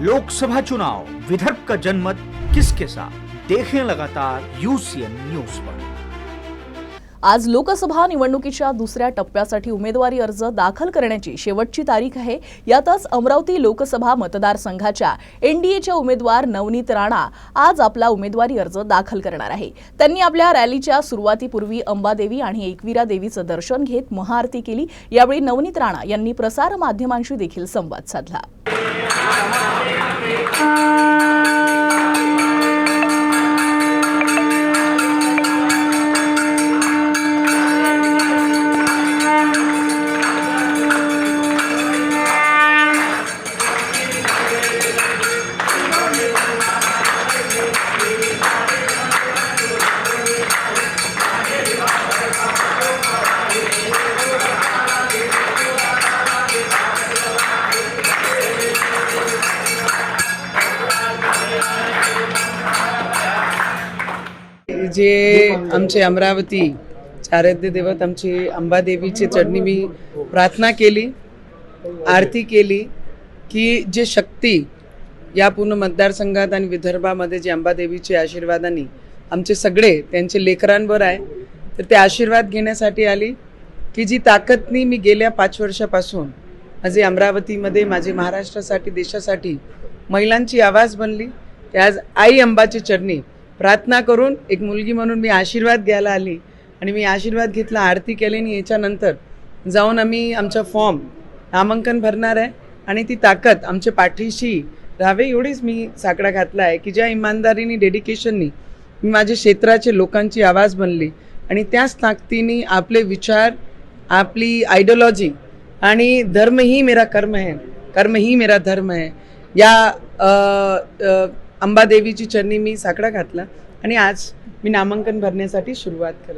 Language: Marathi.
लोकसभा चुनाव विदर्भ का जनमत किसके साथ? देखें लगातार यूसीएन न्यूज पर। आज लोकसभा निवडणुकीच्या दुसऱ्या टप्प्यासाठी उमेदवारी अर्ज दाखल करण्याची शेवटची तारीख आहे. यातच अमरावती लोकसभा मतदारसंघाच्या एनडीएच्या उमेदवार नवनीत राणा आज आपला उमेदवारी अर्ज दाखल करणार आहे. त्यांनी आपल्या रॅलीच्या सुरुवातीपूर्वी अंबादेवी आणि एकविरा देवीचं दर्शन घेत महाआरती केली. यावेळी नवनीत राणा यांनी प्रसार माध्यमांशी देखील संवाद साधला. Ah. जे आमचे अमरावती आराध्य देवत आमची अंबादेवीची चढणी मी प्रार्थना केली आरती केली की जे शक्ती या पूर्ण मतदारसंघात आणि विदर्भामध्ये जे अंबादेवीचे आशीर्वादाने आमचे सगळे त्यांचे लेकरांवर आहे तर ते आशीर्वाद घेण्यासाठी आली की जी ताकदनी मी गेल्या पाच वर्षापासून माझे अमरावतीमध्ये माझे महाराष्ट्रासाठी देशासाठी महिलांची आवाज बनली. ते आज आई अंबाची चढणी प्रार्थना करून एक मुलगी म्हणून मी आशीर्वाद घ्यायला आली आणि मी आशीर्वाद घेतला आरती केली आणि याच्यानंतर जाऊन आम्ही आमचा फॉर्म नामांकन भरणार आहे आणि ती ताकद आमच्या पाठीशी राहावे एवढीच मी साकडा घातला आहे की ज्या इमानदारीने डेडिकेशननी मी माझ्या क्षेत्राचे लोकांची आवाज बनली आणि त्याच ताकदीने आपले विचार आपली आयडियोलॉजी आणि धर्म ही मेरा कर्म है कर्म ही मेरा धर्म है. या आ, आ, अंबादेवीची चरणी मी साकडा घातला आणि आज मी नामांकन भरण्यासाठी सुरुवात करत